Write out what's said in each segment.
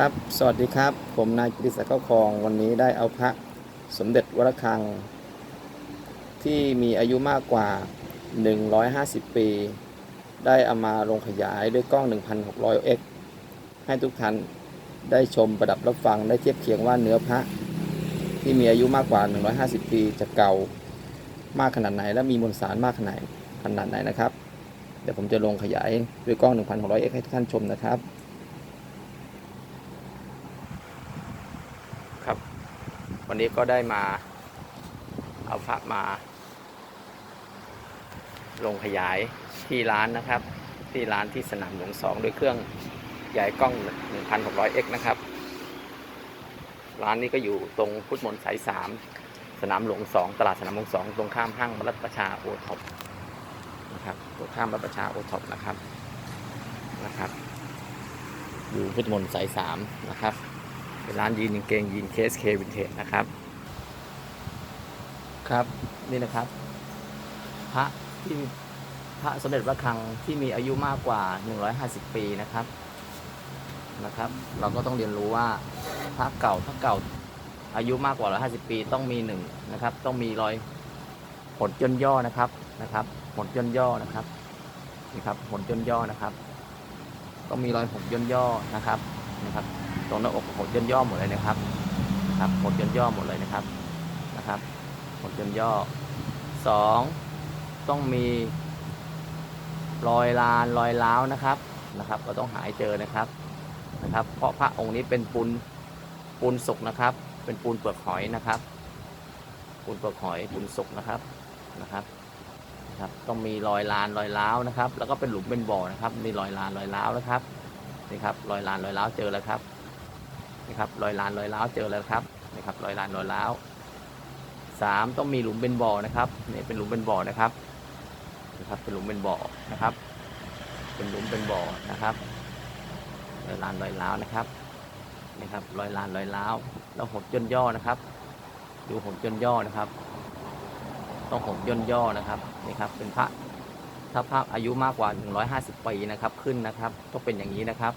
ครับ สวัสดีครับ ผมนายกิติศักดิ์เข้าคลอง วันนี้ได้เอาพระสมเด็จวรคัง ที่มีอายุมากกว่า 150 ปี ได้เอามาลงขยายด้วยกล้อง 1,600x ให้ทุกท่านได้ชมประดับรับฟังได้เทียบเคียงว่าเนื้อพระที่มีอายุมากกว่า 150 ปีจะเก่ามากขนาดไหน และมีมวลสารมากขนาดไหนขนาดไหนนะครับ เดี๋ยวผมจะลงขยายด้วยกล้อง 1,600x ให้ทุกท่านชมนะครับ วันนี้ก็ได้มา เอาพระมา ลงขยายที่ร้านนะครับ ที่ร้านที่สนามหลวงสองด้วยเครื่องใหญ่กล้อง 1,600x นะครับ ร้านนี้ก็อยู่ตรงพุทธมนต์สาย3สนามหลวง2ตลาดสนามหลวง2ตรงข้ามห้างรัฐประชาโอท็อปนะครับตรงข้ามรัฐประชาโอท็อปนะครับนะครับ อยู่พุทธมนต์สาย3นะครับ เป็นร้านยีนเกงยีนเคสเควินเทจนะครับ ครับนี่นะครับ พระที่พระสมเด็จพระคลังที่มีอายุมากกว่า 150 ปีนะครับนะครับ เราก็ต้องเรียนรู้ว่าพระเก่าพระเก่าอายุมากกว่า 150 ปีต้องมีหนึ่งนะครับ ต้องมีรอยหดย่นย่อนะครับนะครับหดย่นย่อนะครับนี่ครับหดย่นย่อนะครับ ต้องมีรอยหดย่นย่อนะครับนะครับ ตรงหน้าอกหดย่นย่อหมดเลยนะครับครับหดย่นย่อหมดเลยนะครับนะครับหดย่นย่อสองต้องมีรอยลานรอยล้าวนะครับนะครับ เราต้องหายเจอนะครับนะครับ เพราะพระองค์นี้เป็นปูนปูนสุกนะครับ เป็นปูนเปลือกหอยนะครับ ปูนเปลือกหอยปูนสุกนะครับนะครับนะครับต้องมีรอยลานรอยล้าวนะครับ แล้วก็เป็นหลุมเป็นบ่อนะครับ มีรอยลานรอยล้าวนะครับนี่ครับรอยลานรอยล้าวเจอแล้วครับ นี่ครับรอยลานรอยร้าวเจอแล้วครับนี่ครับรอยลานรอยร้าวสามต้องมีหลุมเป็นบ่อนะครับนี่เป็นหลุมเป็นบ่อนะครับนะครับเป็นหลุมเป็นบ่อนะครับ เป็นหลุมเป็นบ่อนะครับรอยลานรอยร้าวนะครับนี่ครับรอยลานรอยร้าวแล้วหดย่นย่อนะครับ ดูหดย่นย่อนะครับ ต้องหดย่นย่อนะครับนี่ครับเป็นพระถ้าพระอายุมากกว่า 150 ปีนะครับขึ้นนะครับต้องเป็นอย่างนี้นะครับ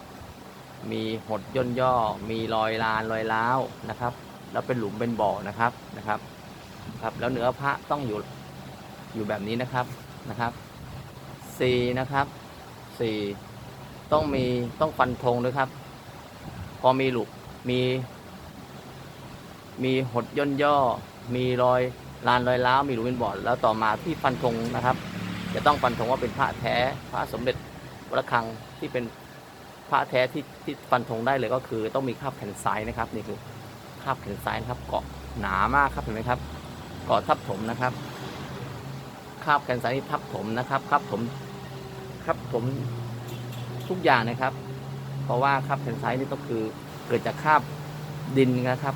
มีหดย่นย่อ มีรอยลานรอยร้าวนะครับ แล้วเป็นหลุมเป็นบ่อนะครับนะครับครับ แล้วเนื้อพระต้องอยู่อยู่แบบนี้นะครับนะครับสี่นะครับสี่ต้องมีต้องฟันธงด้วยครับ พอมีหลุมมี มีหดย่นย่อ มีรอยลานรอยร้าวมีหลุมเป็นบ่อแล้วต่อมาที่ฟันธงนะครับ จะต้องฟันธงว่าเป็นพระแท้พระสมเด็จวรคังที่เป็น พระแท้ที่ที่ฟันธงได้เลยก็คือ ต้องมีคราบแขนซ้ายนะครับนี่คือคราบแขนซ้ายนะครับ เกาะหนามากครับเห็นไหมครับ เกาะทับถมนะครับคราบแขนซ้ายนี่ทับถมนะครับคราบถมคราบถมทุกอย่างนะครับ เพราะว่าคราบแขนซ้ายนี่ก็คือเกิดจากคราบดินนะครับ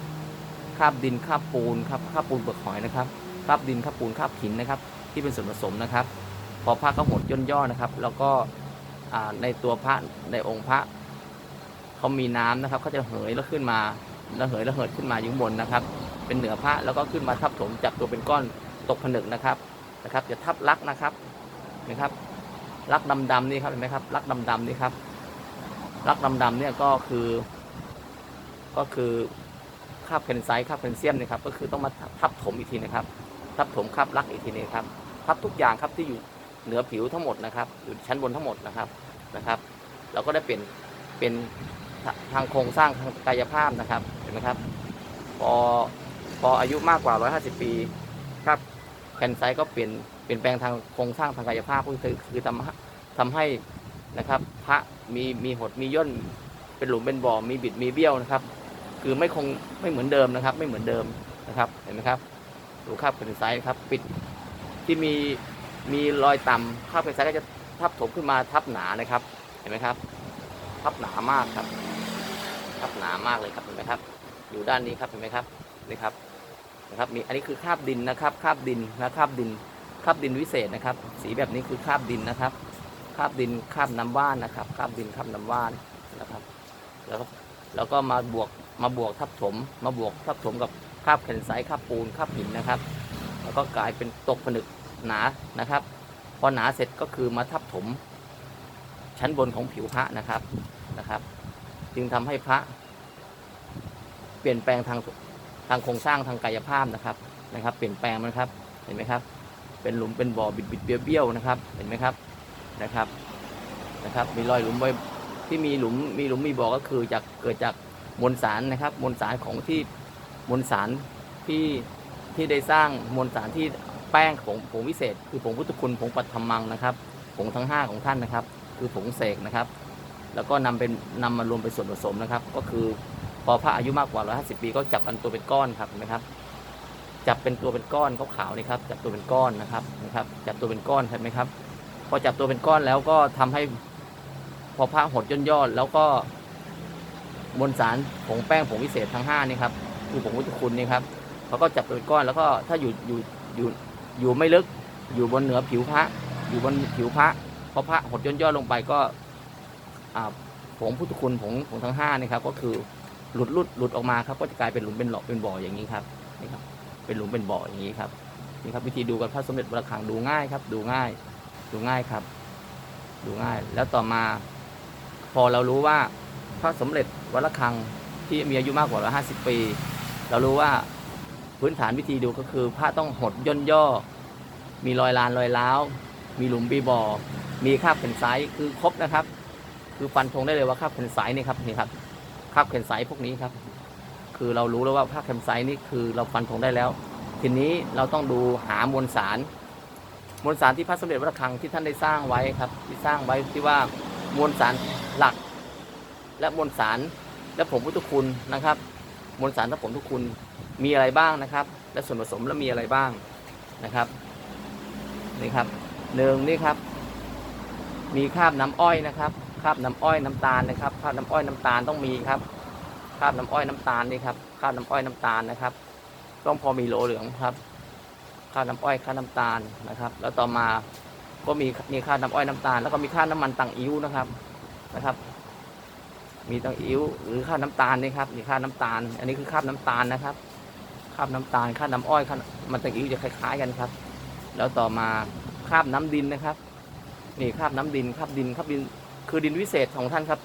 คราบดินคราบปูนครับคราบปูนเปลือกหอยนะครับคราบดินคราบปูนคราบหินนะครับ ที่เป็นส่วนผสมนะครับ พอพระเขาหดย่นย่อนะครับ แล้วก็ ในตัวพระในองค์พระเขามีน้ำนะครับเขาจะเหยแล้วขึ้นมาแล้วเหยแล้วเหิดขึ้นมาอยู่บนนะครับ เป็นเหนือพระแล้วก็ขึ้นมาทับถมจากตัวเป็นก้อนตกผนึกนะครับนะครับจะทับลักนะครับนะครับลักดำๆนี่ครับเห็นไหมครับลักดำๆนี่ครับลักดำๆเนี่ยก็คือ ก็คือคาบเพนไซต์คาบเพนเซียมนะครับ ก็คือต้องมาทับถมอีกทีนะครับ ทับถมคาบลักอีกทีนึงครับทับทุกอย่างครับที่อยู่ เหนือผิวทั้งหมดนะครับ อยู่ชั้นบนทั้งหมดนะครับนะครับ เราก็ได้เปลี่ยนเป็นทางโครงสร้างทางกายภาพนะครับเห็นไหมครับ พอพออายุมากกว่า 150 ปีครับแผ่นไซต์ก็เปลี่ยนเปลี่ยนแปลงทางโครงสร้างทางกายภาพก็คือคือทำทำให้นะครับ พระมีมีหดมีย่นเป็นหลุมเป็นบ่อมีบิดมีเบี้ยวนะครับ คือไม่คงไม่เหมือนเดิมนะครับ ไม่เหมือนเดิมนะครับเห็นไหมครับดูคราบแผ่นไซต์ครับ ปิดที่มี มีรอยต่ำคราบแผ่นไซก็จะทับถมขึ้นมาทับหนานะครับ เห็นไหมครับ ทับหนามากครับ ทับหนามากเลยครับเห็นไหมครับ อยู่ด้านนี้ครับเห็นไหมครับนี่ครับนะครับมีอันนี้คือคาบดินนะครับคาบดินนะคราบดินคาบดินวิเศษนะครับ สีแบบนี้คือคาบดินนะครับคาบดินคาบน้ำว่านนะครับคาบดินคาบน้ำว่านนะครับแล้วก็แล้วก็มาบวกมาบวกทับถม มาบวกทับถมกับคาบแผ่นไซคาบปูนคาบหินนะครับ แล้วก็กลายเป็นตกผนึก หนานะครับ พอหนาเสร็จก็คือมาทับถม ชั้นบนของผิวพระนะครับนะครับ จึงทำให้พระ เปลี่ยนแปลงทางทางโครงสร้างทางกายภาพนะครับนะครับ เปลี่ยนแปลงมันครับเห็นไหมครับ เป็นหลุมเป็นบ่อบิดบิดเบี้ยวเบี้ยวๆนะครับ เห็นไหมครับนะครับนะครับ มีรอยหลุมไว้ที่มีหลุมมีหลุมมีบ่อก็คือจากเกิดจากมวลสารนะครับ มวลสารของที่มวลสารที่ที่ได้สร้างมวลสารที่ แป้งผงผงวิเศษ คือผงพุทธคุณผงปัตถมังนะครับผงทั้ง 5 ของท่านนะครับ คือผงเสกนะครับ แล้วก็นำเป็นนำมารวมเป็นส่วนผสมนะครับ ก็คือพอพระอายุมากกว่า 150 ปีก็จับกันตัวเป็นก้อนครับเห็นไหมครับจับเป็นตัวเป็นก้อนขาวๆนี่ครับจับตัวเป็นก้อนนะครับนะครับ จับตัวเป็นก้อนเห็นไหมครับ พอจับตัวเป็นก้อนแล้วก็ทำให้พอพระหดย่นยอดแล้วก็มวลสารผงแป้งผงวิเศษทั้ง5นี่ครับคือผงพุทธคุณนี่ครับเขาก็จับตัวเป็นก้อนแล้วก็ถ้าอยู่อยู่อยู่ อยู่ไม่ลึกอยู่บนเหนือผิวพระ อยู่บนผิวพระพอพระหดย่นย่อลงไปก็ผงพุทธคุณผงผงทั้ง5นี่ครับก็คือหลุดหลุดหลุดออกมาครับก็จะกลายเป็นหลุมเป็นหลอกเป็นบ่ออย่างนี้ครับนี่ครับ เป็นหลุมเป็นบ่ออย่างนี้ครับนี่ครับวิธีดูกันพระสมเด็จพระคังดูง่ายครับ ดูง่าย ดูง่ายครับ ดูง่าย แล้วต่อมา พอเรารู้ว่าพระสมเด็จวัดระฆังที่มีอายุมากกว่า150 ปี เรารู้ว่า พื้นฐานวิธีดูก็คือพระต้องหดย่นย่อ มีรอยลานรอยร้าว มีหลุมปีบ่อ มีคาบเข็นไซส์คือครบนะครับ คือฟันธงได้เลยว่าคาบเข็นไซส์นี่ครับนี่ครับคาบเข็นไซส์พวกนี้ครับ คือเรารู้แล้วว่าคาบเข็นไซส์นี่คือเราฟันธงได้แล้ว ทีนี้เราต้องดูหามวลสาร มวลสารที่พระสมเด็จพระระฆังที่ท่านได้สร้างไว้ครับ ที่สร้างไว้ที่ว่ามวลสารหลัก และมวลสารและผงพุทธคุณนะครับ มวลสารและผงพุทธคุณ มีอะไรบ้างนะครับ และส่วนผสมแล้วมีอะไรบ้างนะครับนี่ครับหนึ่งนี่ครับ มีคราบน้ำอ้อยนะครับคราบน้ำอ้อยน้ำตาลนะครับคราบน้ำอ้อยน้ำตาลต้องมีครับคราบน้ำอ้อยน้ำตาลนี่ครับคราบน้ำอ้อยน้ำตาลนะครับ ต้องพอมีโหลเหลืองครับคราบน้ำอ้อยคราบน้ำตาลนะครับ แล้วต่อมาก็มีมีคราบน้ำอ้อยน้ำตาล แล้วก็มีคราบน้ำมันตังอิ้วนะครับนะครับ มีตังอิ้วหรือคราบน้ำตาลนี่ครับมีคราบน้ำตาล อันนี้คือคราบน้ำตาลนะครับาบน้ำตาลคราบน้ำอ้อยคราบมันตังอิ้จะคล้ายๆกันครับ แล้วต่อมาคราบน้ำดินนะครับ นี่คราบน้ำดินคราบดินคราบดิน คือดินวิเศษของท่านครับ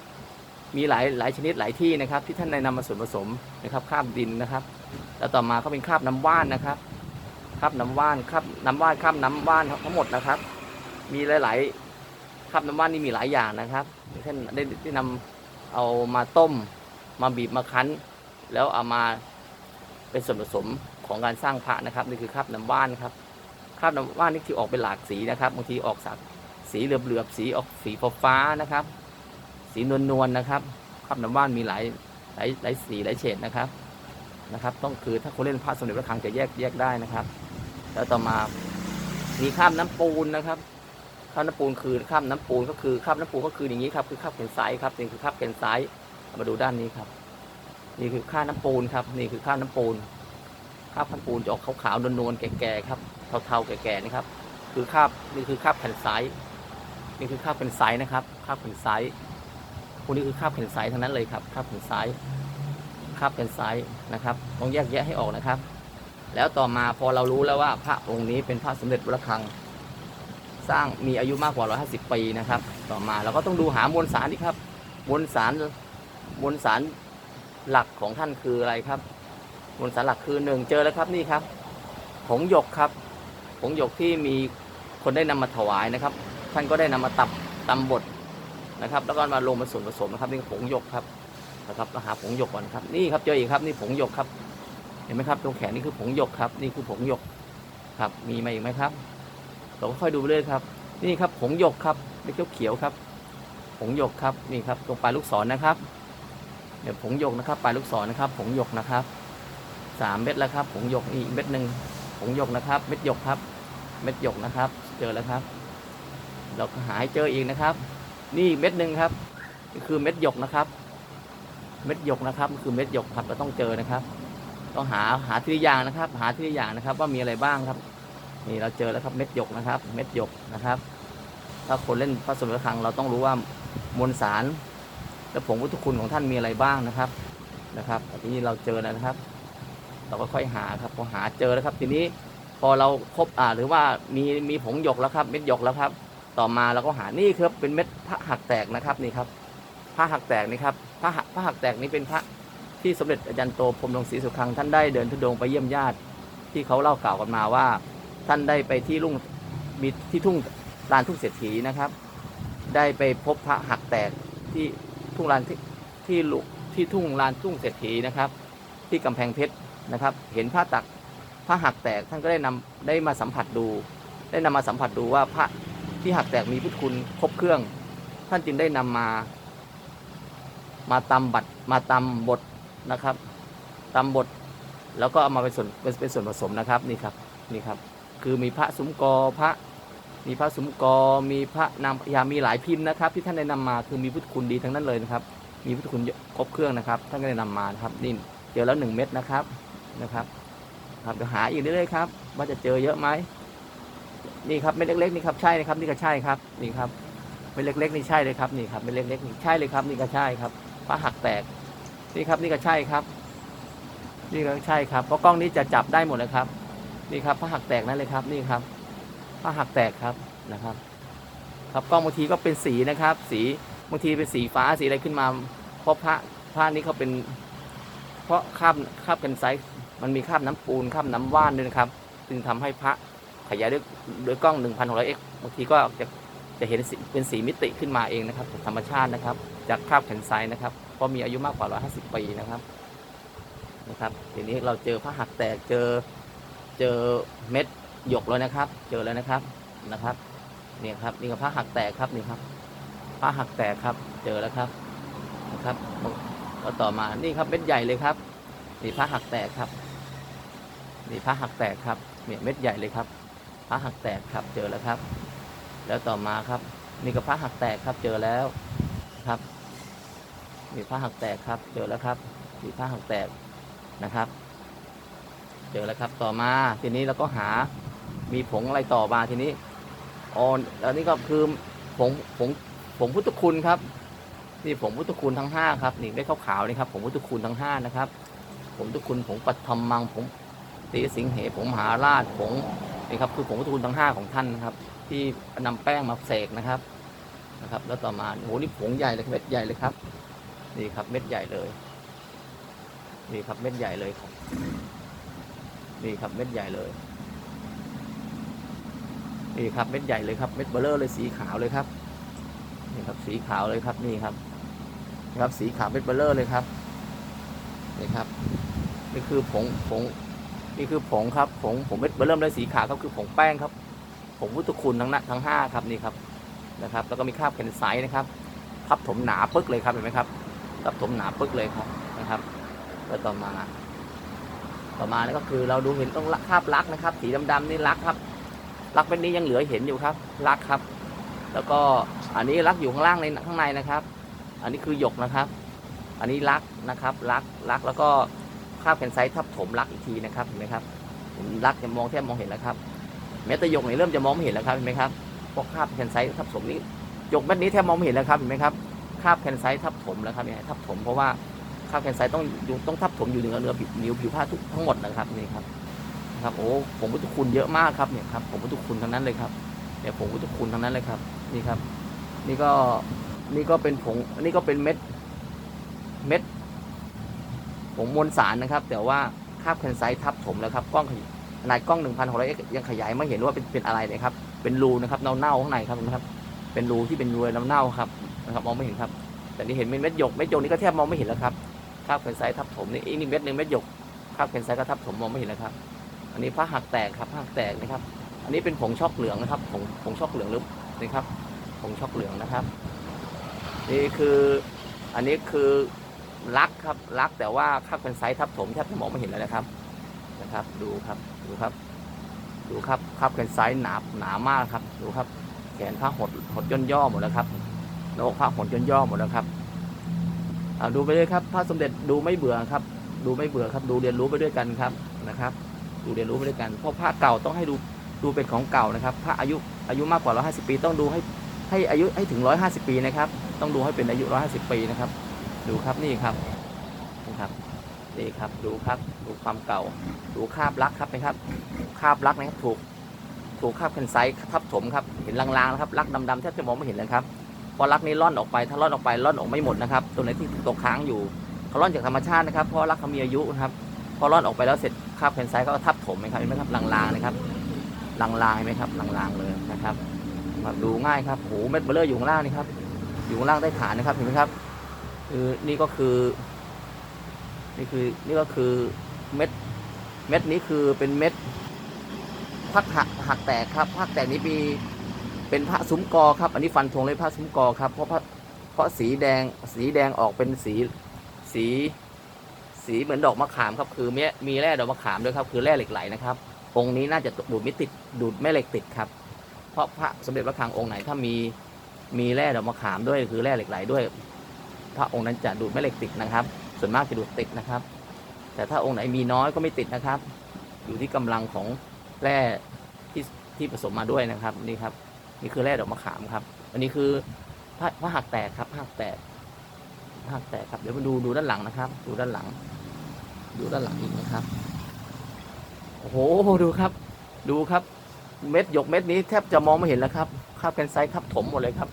มีหลายหลายชนิดหลายที่นะครับ ที่ท่านได้นำมาส่วนผสมนะครับคราบดินนะครับ แล้วต่อมาก็เป็นคราบน้ำว่านนะครับคราบน้ำว่านคราบน้ำว่านคราบน้ำว่านทั้งหมดนะครับ มีหลายๆคราบน้ำว่านนี่มีหลายอย่างนะครับอย่างเช่นได้ได้นำเอามาต้ม มาบีบมาคั้น แล้วเอามา เป็นส่วนผสมของการสร้างพระนะครับนี่คือคราบน้ำว่านครับคราบน้ำว่านนี่ที่ออกเป็นหลากสีนะครับบางทีออกสักสีเหลือบๆสีออกสีฟ้านะครับ สีนวลๆนะครับคราบน้ำว่านมีหลายหลายหลายสีหลายเฉดนะครับนะครับ ต้องคือถ้าคนเล่นพระสมเด็จพระคังจะแยกแยกได้นะครับ แล้วต่อมามีคราบน้ำปูนนะครับคราบน้ำปูนคือคราบน้ำปูนก็คือคราบน้ำปูนก็คืออย่างนี้ครับคือคราบเกนไซต์ครับนี่คือคราบเกนไซต์มาดูด้านนี้ครับ นี่คือคราน้ำปูนครับ นี่คือคราน้ำปูนคราบน้ำปูนจะออกขาวๆนวลๆแก่ๆครับเทาๆแก่ๆนี่ครับ คือคราบนี่คือคราบแผ่นไซส์นี่คือคราบแผ่นไซส์นะครับคราบแผ่นไซส์พวกนี้คือคราบแผ่นไซส์ทั้งนั้นเลยครับคราบแผ่นไซส์คราบแผ่นไซส์นะครับต้องแยกแยะให้ออกนะครับ แล้วต่อมาพอเรารู้แล้วว่าพระองค์นี้เป็นพระสมเด็จวระฆังสร้างมีอายุมากกว่า 150 ปีนะครับ ต่อมาเราก็ต้องดูหามวลสารนี่ครับ มวลสาร มวลสาร หลักของท่านคืออะไรครับมวลสารหลักคือหนึ่งเจอแล้วครับนี่ครับ ผงหยกครับ ผงหยกที่มีคนได้นำมาถวายนะครับ ท่านก็ได้นำมาตับตำบดนะครับ แล้วก็มาลงมาส่วนผสมนะครับนี่ผงหยกครับนะครับเราหาผงหยกก่อนครับ นี่ครับเจออีกครับนี่ผงหยกครับ เห็นไหมครับตรงแขนนี่คือผงหยกครับ นี่คือผงหยกครับ มีมาอีกไหมครับ เราก็ค่อยดูไปเรื่อยครับ นี่ครับผงหยกครับเล็กเขียวครับผงหยกครับนี่ครับตรงปลายลูกศรนะครับ เดี๋ยวผงหยกนะครับปลายลูกศรนะครับ ผงหยกนะครับสามเม็ดแล้วครับ ผงหยกอีกเม็ดหนึ่งผงหยกนะครับ เม็ดหยกครับ เม็ดหยกนะครับ เจอแล้วครับ เราก็หาให้เจออีกนะครับ นี่เม็ดหนึ่งครับคือเม็ดหยกนะครับ เม็ดหยกนะครับคือเม็ดหยกครับเราต้องเจอนะครับ ต้องหาหาทีละอย่างนะครับ หาทีละอย่างนะครับ ว่ามีอะไรบ้างครับนี่เราเจอแล้วครับเม็ดหยกนะครับ เม็ดหยกนะครับ ถ้าคนเล่นพระสมเด็จพระคลังเราต้องรู้ว่ามวลสาร และผงพุทธคุณของท่านมีอะไรบ้างนะครับนะครับทีนี้เราเจอแล้วนะครับ เราก็ค่อยหาครับพอหาเจอแล้วครับ ทีนี้พอเราพบอ่าหรือว่ามีมีผงหยกแล้วครับ เม็ดหยกแล้วครับ ต่อมาเราก็หานี่ครับเป็นเม็ดพระหักแตกนะครับนี่ครับพระหักแตกนี่ครับพระหักพระหักแตกนี่เป็นพระที่สมเด็จอาจารย์โตพรมรงศรีสุขังท่านได้เดินทุดงไปเยี่ยมญาติ ที่เขาเล่ากล่าวกันมาว่า ท่านได้ไปที่ลุ่งมีที่ทุ่งลานทุ่งเศรษฐีนะครับ ได้ไปพบพระหักแตกที่ ทุ่งลานที่ที่ลุที่ทุ่งลานทุ่งเศรษฐีนะครับ ที่กำแพงเพชรนะครับ เห็นพระตักพระหักแตกท่านก็ได้นำได้มาสัมผัสดู ได้นำมาสัมผัสดูว่าพระที่หักแตกมีพุทธคุณครบเครื่อง ท่านจึงได้นำมา มาตำบัตรมาตำบทนะครับตำบทแล้วก็เอามาเป็นส่วนเป็นเป็นส่วนผสมนะครับนี่ครับนี่ครับ คือมีพระสุมกอพระ มีพระสุมกอมีพระนางพญามีหลายพิมพ์นะครับ ที่ท่านได้นำมาคือมีพุทธคุณดีทั้งนั้นเลยนะครับ มีพุทธคุณครบเครื่องนะครับ ท่านก็ได้นำมานะครับนี่เจอแล้วหนึ่งเม็ดนะครับนะครับ ครับเดี๋ยวหาอีกเรื่อยๆครับว่าจะเจอเยอะไหมนี่ครับเม็ดเล็กๆนี่ครับใช่นะครับนี่ก็ใช่ครับนี่ครับเม็ดเล็กๆนี่ใช่เลยครับนี่ครับเม็ดเล็กๆนี่ใช่เลยครับ นี่ก็ใช่ครับพระหักแตกนี่ครับนี่ก็ใช่ครับ นี่ก็ใช่ครับเพราะกล้องนี้จะจับได้หมดเลยครับ นี่ครับพระหักแตกนั่นเลยครับนี่ครับ พระหักแตกครับนะครับ ครับกล้องบางทีก็เป็นสีนะครับ สีบางทีเป็นสีฟ้าสีอะไรขึ้นมา เพราะพระพระนี้เขาเป็น เพราะคราบคราบกันไซส์มันมีคราบน้ำปูนคราบน้ำว่านด้วยนะครับ จึงทำให้พระขยายด้วยด้วยกล้อง 1,600 x บางทีก็จะจะเห็นเป็นสีมิติขึ้นมาเองนะครับจากธรรมชาตินะครับ จากคราบแผ่นไซส์นะครับเพราะมีอายุมากกว่า 150 ปีนะครับนะครับทีนี้เราเจอพระหักแตกเจอเจอเม็ด หยกแล้วนะครับ เจอแล้วนะครับนะครับเนี่ยครับนี่ก็พระหักแตกครับนี่ครับพระหักแตกครับ เจอแล้วครับนะครับก็ต่อมานี่ครับเม็ดใหญ่เลยครับนี่พระหักแตกครับนี่พระหักแตกครับเนี่ยเม็ดใหญ่เลยครับพระหักแตกครับเจอแล้วครับ แล้วต่อมาครับ นี่ก็พระหักแตกครับเจอแล้วครับนี่พระหักแตกครับ เจอแล้วครับนี่พระหักแตกนะครับ เจอแล้วครับต่อมาทีนี้เราก็หา มีผงอะไรต่อมาทีนี้อ๋อแล้วนี่ก็คือผงผงผงพุทธคุณครับ นี่ผงพุทธคุณทั้งห้าครับนี่ได้ขาวๆนี่ครับผงพุทธคุณทั้งห้านะครับผงพุทธคุณผงปัทมังผงตีสิงเหผงมหาราชผงนี่ครับคือผงพุทธคุณทั้งห้าของท่านนะครับ ที่นำแป้งมาเสกนะครับนะครับ แล้วต่อมาโอ้โหนี่ผงใหญ่เลยเม็ดใหญ่เลยครับนี่ครับเม็ดใหญ่เลยนี่ครับเม็ดใหญ่เลยครับนี่ครับเม็ดใหญ่เลย นี่ครับเม็ดใหญ่เลยครับเม็ดเบลเลอร์เลยสีขาวเลยครับนี่ครับสีขาวเลยครับนี่ครับนี่ครับสีขาวเม็ดเบลเลอร์เลยครับนี่ครับนี่คือผงผงนี่คือผงครับผงผงเม็ดเบลเลอร์เลยสีขาวครับคือผงแป้งครับผงพุทธคุณทั้งนั้นทั้งห้าครับนี่ครับนะครับ แล้วก็มีคราบแคนไซนะครับทับถมหนาปึ๊กเลยครับเห็นไหมครับทับถมหนาปึ๊กเลยครับนะครับแล้วต่อมา ต่อมานี่ก็คือเราดูเห็นต้องคราบลักนะครับ สีดำๆนี่ลักครับ ลักเป็นนี้ยังเหลือเห็นอยู่ครับลักครับ แล้วก็อันนี้ลักอยู่ข้างล่างในข้างในนะครับ อันนี้คือหยกนะครับ อันนี้ลักนะครับลักลักแล้วก็คาบแคนไซต์ทับถมลักอีกทีนะครับเห็นไหมครับลักจะมองแทบมองเห็นแล้วครับแม้แต่หยกนี่เริ่มจะมองไม่เห็นแล้วครับเห็นไหมครับพวกคาบแคนไซต์ทับถมนี้หยกเม็ดนี้แทบมองไม่เห็นแล้วครับเห็นไหมครับคาบแคนไซต์ทับถมแล้วครับเนี่ยทับถมเพราะว่าคาบแคนไซต์ต้องอยู่ต้องทับถมอยู่เหนือเนื้อผิวนิ้วผิวผ้าทุกทั้งหมดนะครับนี่ครับ นะครับโอ้ผมพุทธคุณเยอะมากครับเนี่ยครับผมพุทธคุณทั้งนั้นเลยครับเนี่ยผมพุทธคุณทั้งนั้นเลยครับ นี่ครับ นี่ก็นี่ก็เป็นผงนี่ก็เป็นเม็ดเม็ดผงมวลสารนะครับ แต่ว่าคาบแคนไซต์ทับถมแล้วครับกล้องขยขนาดกล้อง 1,600 x ยังขยายไม่เห็นว่าเป็นเป็นอะไรเลยครับ เป็นรูนะครับเน่าๆข้างในครับนะครับ เป็นรูที่เป็นรูเน่าๆครับนะครับมองไม่เห็นครับ แต่นี่เห็นเป็นเม็ดหยกเม็ดหยกนี่ก็แทบมองไม่เห็นแล้วครับคาบแคนไซต์ทับถมนี่อีกนี่เม็ดหนึ่งเม็ดหยกคาบแคนไซต์ก็ทับถมมองไม่เห็นแล้วครับ อันนี้ผ้าหักแตกครับผ้าหักแตกนะครับ อันนี้เป็นผงช็อกเหลืองนะครับผงผงช็อกเหลืองหรือนี่ครับผงช็อกเหลืองนะครับ นี่คืออันนี้คือลักครับลักแต่ว่าคราบแคนไซต์ทับถมแทบจะมองไม่เห็นแล้วนะครับนะครับ ดูครับดูครับ ดูครับคราบแคนไซต์หนาหนามากครับ ดูครับ แขนผ้าหดหดย่นย่อหมดแล้วครับหน้าอกผ้าหดย่นย่อหมดแล้วครับดูไปเลยครับพระสมเด็จดูไม่เบื่อครับ ดูไม่เบื่อครับ ดูเรียนรู้ไปด้วยกันครับนะครับ ดูเรียนรู้ไปด้วยกันเพราะผ้าเก่าต้องให้ดูดูเป็นของเก่านะครับผ้าอายุอายุมากกว่า 150 ปี ต้องดูให้ให้อายุให้ถึง 150 ปีนะครับต้องดูให้เป็นอายุ 150 ปีนะครับ ดูครับนี่ครับนี่ครับนี่ครับดูครับดูความเก่า ดูคาบลักครับนะครับคาบลักนะครับถูกถูกคาบแคนไซต์ทับถมครับเห็นลางๆนะครับลักดำๆแทบจะมองไม่เห็นเลยครับพราะลักนี้ล่อนออกไปถ้าล่อนออกไปล่อนออกไม่หมดนะครับตัวไหนที่ตกค้างอยู่เขาเขาร่อนจากธรรมชาตินะครับเพราะรักเขามีอายุนะครับพอร่อนออกไปแล้วเสร็จ คราบแคนไซต์ก็ทับถมไหมครับเห็นไหมครับลางๆนะครับลางๆเห็นไหมครับลางๆเลยนะครับดูง่ายครับโอ้โหเม็ดเบลเลอร์อยู่ข้างล่างนี่ครับอยู่ข้างล่างใต้ฐานนะครับเห็นไหมครับคือนี่ก็คือ นี่คือนี่ก็คือเม็ดเม็ดนี้คือเป็นเม็ดพักหักหักแตกครับพักแตกนี้มีเป็นพระซุ้มกอครับ อันนี้ฟันธงเลยพระซุ้มกอครับเพราะเพราะสีแดงสีแดงออกเป็นสีสี สีเหมือนดอกมะขามครับคือมีมีแร่ดอกมะขามด้วยครับคือแร่เหล็กไหลนะครับ องค์นี้น่าจะดูดม่ติดดูดแม่เหล็กติดครับ เพราะพระสมเด็จพระคังองค์ไหนถ้ามีมีแร่ดอกมะขามด้วยคือแร่เหล็กไหลด้วย พระองค์นั้นจะดูดแม่เหล็กติดนะครับ ส่วนมากจะดูดติดนะครับ แต่ถ้าองค์ไหนมีน้อยก็ไม่ติดนะครับ อยู่ที่กำลังของแร่ที่ที่ผสมมาด้วยนะครับนี่ครับนี่คือแร่ดอกมะขามครับ อันนี้คือพระพระหักแตกครับพระหักแตกหักแตกครับเดี๋ยวมาดูดูด้านหลังนะครับ ดูด้านหลัง ดูด้านหลังอีกนะครับ โอ้โห ดูครับ ดูครับ เม็ดหยกเม็ดนี้แทบจะมองไม่เห็นแล้วครับคราบแคนไซต์ครับถมหมดเลยครับ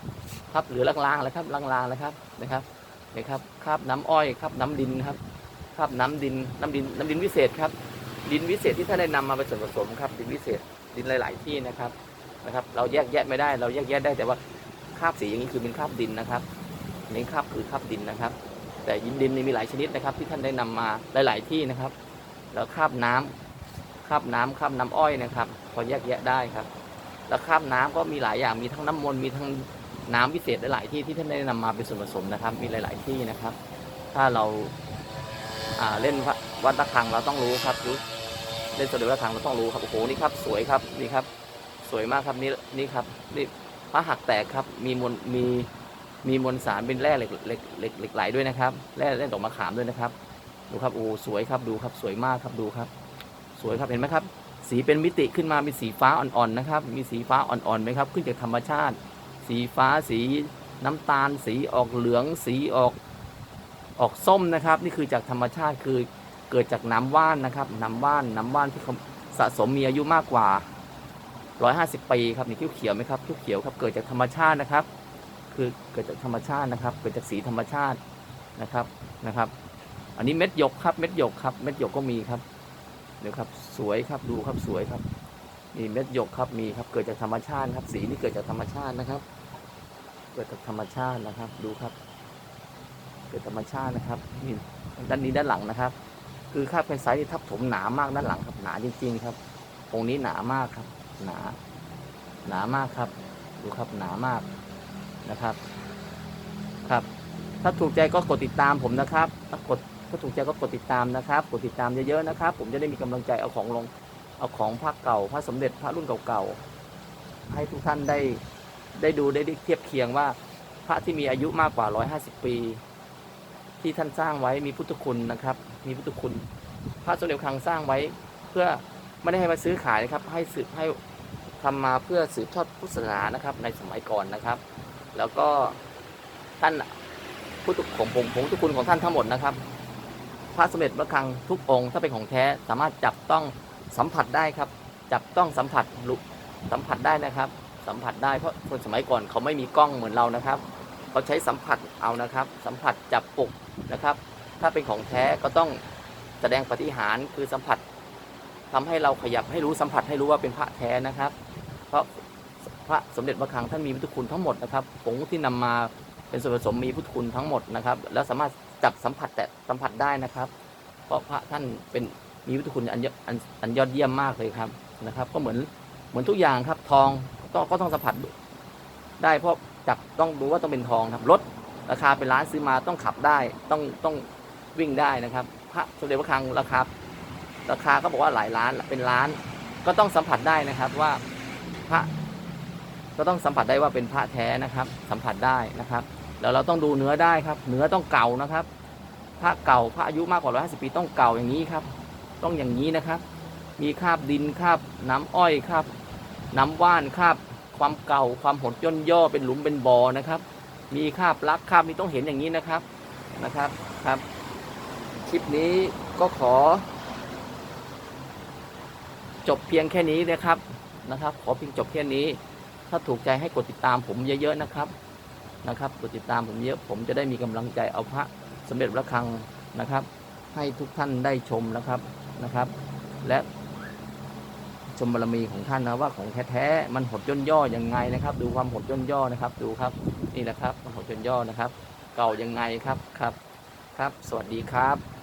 ครับเหลือลางๆแล้วครับลางๆแล้วครับนะครับนี่ครับคราบน้ำอ้อยครับน้ำดินครับครับน้ำดินน้ำดินน้ำดินวิเศษครับ ดินวิเศษที่ท่านได้นำมาเป็นส่วนผสมครับ ดินวิเศษดินหลาย ๆ ที่นะครับนะครับ เราแยกแยะไม่ได้ เราแยกแยะได้แต่ว่าคราบสีอย่างนี้คือเป็นคราบดินนะครับนนี้คราบคือคราบดินนะครับ แต่ยินดินนี่มีหลายชนิดนะครับ ที่ท่านได้นำมาหลาย ๆ ที่นะครับ แล้วคราบน้ำคราบน้ำคราบน้ำอ้อยนะครับ พอแยกแยะได้ครับ แล้วคราบน้ำก็มีหลายอย่างมีทั้งน้ำมนต์มีทั้งน้ำวิเศษหลาย ๆ ที่ที่ท่านได้นำมาเป็นส่วนผสมนะครับ มีหลาย ๆ ที่นะครับ ถ้าเราเล่นวัดระฆังเราต้องรู้ครับรู้เล่นสด็จพระฆังเราต้องรู้ครับโอ้โหนี่ครับ สวยครับนี่ครับ สวยมากครับนี่นี่ครับนี่พระหักแตกครับมีมวลมี มีมวลสารเป็นแร่เหล็กเหล็กเหล็กเหล็กไหลด้วยนะครับแร่แร่ดอกมะขามด้วยนะครับ ดูครับโอ้สวยครับดูครับสวยมากครับดูครับ สวยครับเห็นไหมครับ สีเป็นมิติขึ้นมาเป็นสีฟ้าอ่อนๆนะครับ มีสีฟ้าอ่อนๆไหมครับ ขึ้นจากธรรมชาติ สีฟ้าสีน้ำตาล สีออกเหลืองสีออกออกส้มนะครับ นี่คือจากธรรมชาติคือเกิดจากน้ำว่านนะครับ น้ำว่านน้ำว่านที่สะสมมีอายุมากกว่า 150 ปีครับนี่เขียวๆไหมครับเขียวๆครับเกิดจากธรรมชาตินะครับ คือเกิดจากธรรมชาตินะครับ เกิดจากสีธรรมชาตินะครับนะครับ อันนี้เม็ดหยกครับ เม็ดหยกครับ เม็ดหยกก็มีครับเดี๋ยวครับ สวยครับดูครับสวยครับนี่เม็ดหยกครับมีครับ เกิดจากธรรมชาติครับ สีนี่เกิดจากธรรมชาตินะครับ เกิดจากธรรมชาตินะครับ ดูครับ เกิดธรรมชาตินะครับนี่ด้านนี้ด้านหลังนะครับ คือคราบเป็นไซส์ที่ทับถมหนามากด้านหลังครับหนาจริง ๆ ครับองค์นี้หนามากครับ หนา หนามากครับ ดูครับหนามาก นะครับ ครับ ถ้าถูกใจก็กดติดตามผมนะครับ ถ้ากดถ้าถูกใจก็กดติดตามนะครับ กดติดตามเยอะๆนะครับ ผมจะได้มีกำลังใจเอาของลง เอาของพระเก่าพระสมเด็จพระรุ่นเก่าๆ ให้ทุกท่านได้ได้ดูได้เทียบเคียงว่า พระที่มีอายุมากกว่า 150 ปี ที่ท่านสร้างไว้มีพุทธคุณนะครับ มีพุทธคุณ พระสมเด็จคลังสร้างไว้เพื่อไม่ได้ให้มาซื้อขายนะครับ ให้สืบให้ทำมาเพื่อสืบทอดพุทธศาสนานะครับ ในสมัยก่อนนะครับ แล้วก็ท่านพุทธของผมผงพุทธคุณของท่านทั้งหมดนะครับ พระสมเด็จพระคังทุกองค์ถ้าเป็นของแท้สามารถจับต้องสัมผัสได้ครับ จับต้องสัมผัสลุสัมผัสได้นะครับ สัมผัสได้เพราะคนสมัยก่อนเขาไม่มีกล้องเหมือนเรานะครับเขาใช้สัมผัสเอานะครับ สัมผัสจับปลุกนะครับ ถ้าเป็นของแท้ก็ต้องแสดงปฏิหารคือสัมผัสทำให้เราขยับให้รู้สัมผัสให้รู้ว่าเป็นพระแท้นะครับ เพราะ พระสมเด็จพระคังท่านมีพุทธคุณทั้งหมดนะครับผงที่นำมาเป็นส่วนผสมมีพุทธคุณทั้งหมดนะครับ แล้วสามารถจับสัมผัสแต่สัมผัสได้นะครับ เพราะพระท่านเป็นมีพุทธคุณอันยอันอันยอดเยี่ยมมากเลยครับนะครับ ก็เหมือนเหมือนทุกอย่างครับ ทองก็ก็ต้องสัมผัสได้เพราะจับต้องรู้ว่าต้องเป็นทองครับรถราคาเป็นล้านซื้อมาต้องขับได้ต้องต้องวิ่งได้นะครับ พระสมเด็จพระคังราคาราคาก็บอกว่าหลายล้านเป็นล้าน ก็ต้องสัมผัสได้นะครับว่าพระ ก็ต้องสัมผัสได้ว่าเป็นพระแท้นะครับ สัมผัสได้นะครับ แล้วเราต้องดูเนื้อได้ครับ เนื้อต้องเก่านะครับ พระเก่าพระอายุมากกว่า150ปีต้องเก่าอย่างนี้ครับ ต้องอย่างนี้นะครับ มีคราบดินคราบน้ำอ้อยคราบน้ำว่านคราบความเก่าความหดย่นย่อเป็นหลุมเป็นบ่อนะครับ มีคราบลักคราบนี้ต้องเห็นอย่างนี้นะครับนะครับครับคลิปนี้ก็ขอ จบเพียงแค่นี้นะครับนะครับ ขอเพียงจบแค่นี้ ถ้าถูกใจให้กดติดตามผมเยอะๆนะครับนะครับกดติดตามผมเยอะผมจะได้มีกำลังใจเอาพระสมเด็จพระคังนะครับ ให้ทุกท่านได้ชมนะครับนะครับ และชมบารมีของท่านนะว่าของแท้ๆมันหดย่นย่อยังไงนะครับ ดูความหดย่นย่อนะครับ ดูครับนี่นะครับมันหดย่นย่อนะครับ เก่ายังไงครับครับ ครับ สวัสดีครับ